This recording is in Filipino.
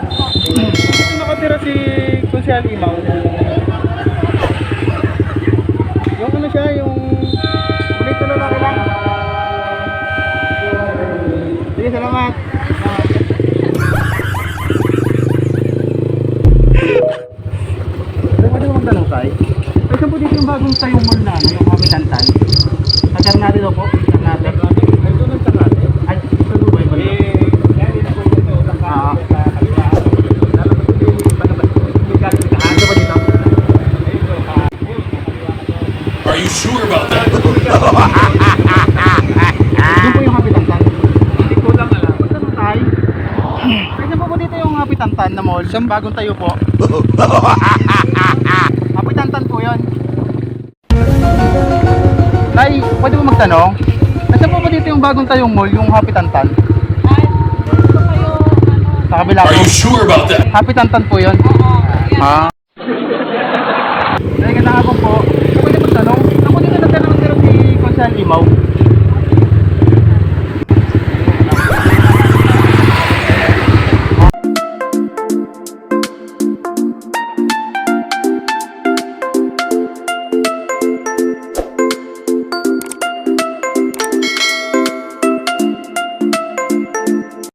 Dito nakatira si Kunsel Imaw. Yung ano siya, yung dito na lang lang. Sige, salamat. Pwede mo magdalaw tayo? Pwede po dito yung bagong tayong mall na, ano, yung kapitantan. Tagal natin po. You sure about that? Yun po yung Kapitantan. Hindi ko lang alam. Magtanong tayo. Pwede po po dito yung Kapitantan na mall? Siyang bagong tayo po. Kapitantan po yun. Nay, pwede po magtanong? Nasaan po ba dito yung bagong tayong mall, yung Happy Tantan? Ay, gusto kayo, ano, Sa kabila Are po. you sure about that? Happy Tantan po yun. oo. Ah. Các.